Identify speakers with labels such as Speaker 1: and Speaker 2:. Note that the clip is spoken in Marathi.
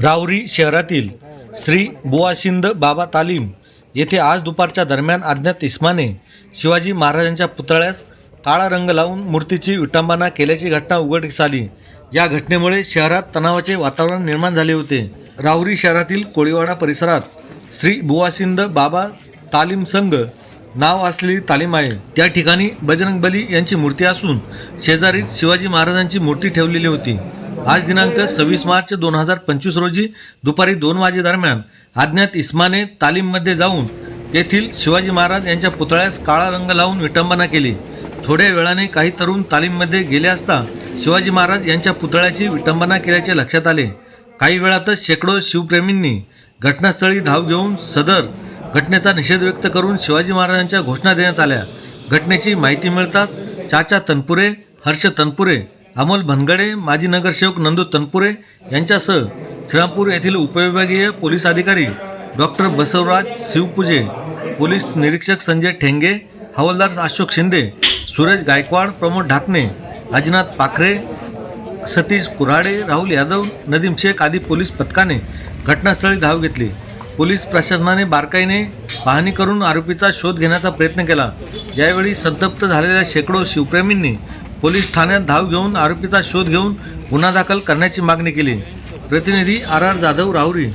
Speaker 1: राहुरी शहरातील श्री बुवासिंद बाबा तालीम येथे आज दुपारच्या दरम्यान अज्ञात इस्माने शिवाजी महाराजांच्या पुतळ्यास काळा रंग लावून मूर्तीची विटंबना केल्याची घटना उघडकीस आली या घटनेमुळे शहरात तणावाचे वातावरण निर्माण झाले होते. राहुरी शहरातील कोळीवाडा परिसरात श्री बुवासिंद बाबा तालीम संघ नाव असलेली तालीम आहे. त्या ठिकाणी बजरंगबली यांची मूर्ती असून शेजारीच शिवाजी महाराजांची मूर्ती ठेवलेली होती. आज दिनांक सव्वीस मार्च दोन हजार पंचवीस रोजी दुपारी दोन वाजेदरम्यान अज्ञात इस्माने तालीममध्ये जाऊन येथील शिवाजी महाराज यांच्या पुतळ्यास काळा रंग लावून विटंबना केली. थोड्या वेळाने काही तरुण तालीममध्ये गेले असता शिवाजी महाराज यांच्या पुतळ्याची विटंबना केल्याचे लक्षात आले. काही वेळातच शेकडो शिवप्रेमींनी घटनास्थळी धाव घेऊन सदर घटनेचा निषेध व्यक्त करून शिवाजी महाराजांच्या घोषणा देण्यात आल्या. घटनेची माहिती मिळतात चाचा तनपुरे हर्ष तनपुरे अमोल भनगडे माजी नगरसेवक नंदू तनपुरे यांच्यासह श्रीरामपूर येथील उपविभागीय पोलीस अधिकारी डॉक्टर बसवराज शिवपूजे पोलीस निरीक्षक संजय ठेंगे हवालदार अशोक शिंदे सुरेश गायकवाड प्रमोद ढाकणे अजिनाथ पाखरे सतीश कुऱ्हाडे राहुल यादव नदीम शेख आदी पोलीस पथकाने घटनास्थळी धाव घेतली. पोलीस प्रशासनाने बारकाईने पाहणी करून आरोपीचा शोध घेण्याचा प्रयत्न केला. यावेळी संतप्त झालेल्या शेकडो शिवप्रेमींनी पोलीस ठाण्यात धाव घेऊन आरोपीचा शोध घेऊन गुन्हा दाखल करण्याची मागणी केली. प्रतिनिधी आर आर जाधव राहुरी.